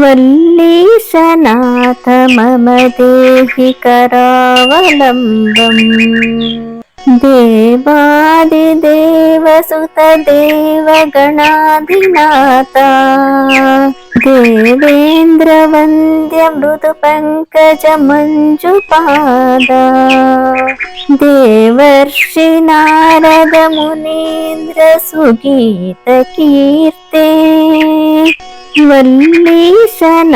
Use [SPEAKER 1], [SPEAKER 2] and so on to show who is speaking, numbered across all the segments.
[SPEAKER 1] वल्लीशनाथ मम देहि करावलम्बं देवादिदेवसुतदेवगणाधिनाता देवेन्द्रवन्द्यमृदुपङ्कजमञ्जुपादा देवर्षि नारदमुनीन्द्रसुगीतकीर्ते वल्ली मम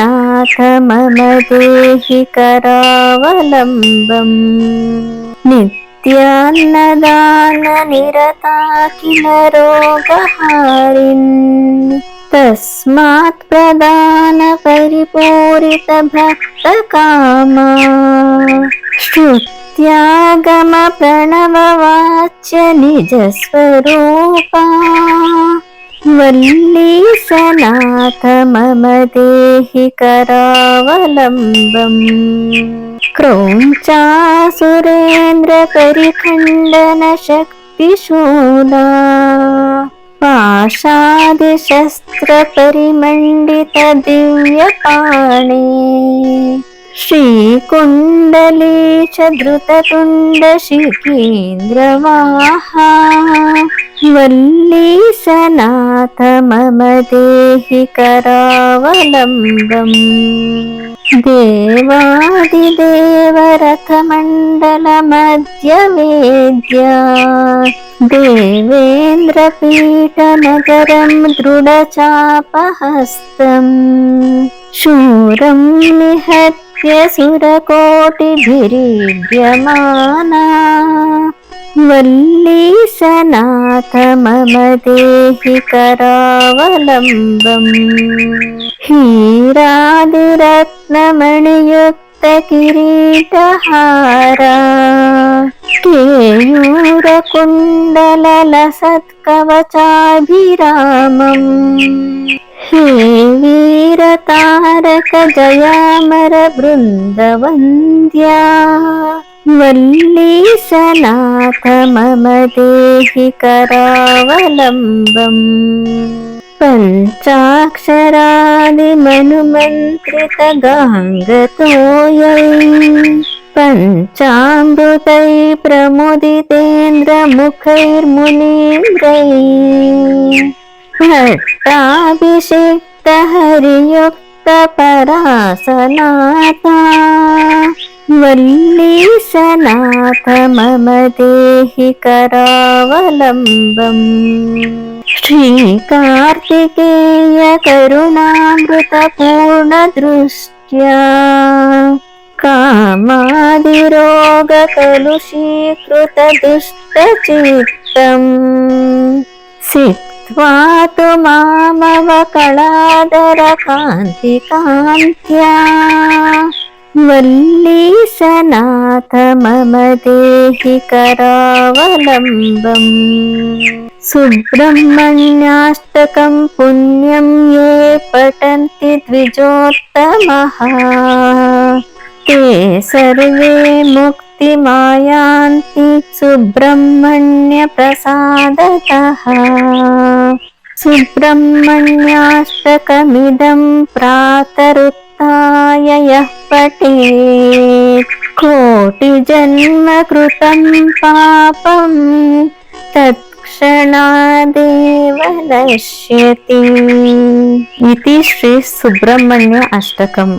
[SPEAKER 1] देहि करावलम्बम् नित्यान्नदाननिरता रोगहारिन् तस्मात् प्रदानपरिपूरितभक्तकामा श्रुत्यागमप्रणववाच्य निजस्वरूपा वल्ली मम देहि करावलम्बम् क्रौञ्चासुरेन्द्रपरिखण्डनशक्तिशूला सुरेन्द्रपरिखण्डनशक्तिशूना श्रीकुण्डलेशधृतकुण्डशिकेन्द्रमाः वल्ली सनाथ मम देहि करावलम्बम् देवादिदेवरथमण्डलमध्यवेद्या देवेन्द्रपीठनगरं दृढचापहस्तम् शूरं निहत् यशिरकोटिभिरिद्यमाना वल्ली सनाथ मम देहि करावलम्बम् हीरादिरत्नमणियुक्तकिरीटहारा केयूरकुण्डलसत्कवचाभिरामम् वीरतारक जयामर बृन्दवन्द्या वल्लीसनाथ मम देहि करावलम्बम् पञ्चाक्षरादिमनुमन्त्रितगाङ्गतोयै पञ्चामृतै प्रमुदितेन्द्रमुखैर्मुनीन्द्रै भक्ताभिषिक्त हरियुक्त परासनाता वल्ली सनाथ मम देहि करावलम्बम् श्रीकार्तिकेय करुणामृतपूर्णदृष्ट्या कामादिरोगकलुषीकृतदुष्टचित्तम् मामव कलादरकान्तिकान्त्या मम देहि करावलम्बम् सुब्रह्मण्याष्टकम् पुण्यं ये पठन्ति द्विजोत्तमः ते सर्वे मुक्तिमायान्ति सुब्रह्मण्यप्रसादतः सुब्रह्मण्याष्टकमिदं प्रातरुत्थाय यः पठेत् कोटिजन्मकृतं पापं तत्क्षणादेव नश्यति इति श्रीसुब्रह्मण्य अष्टकम्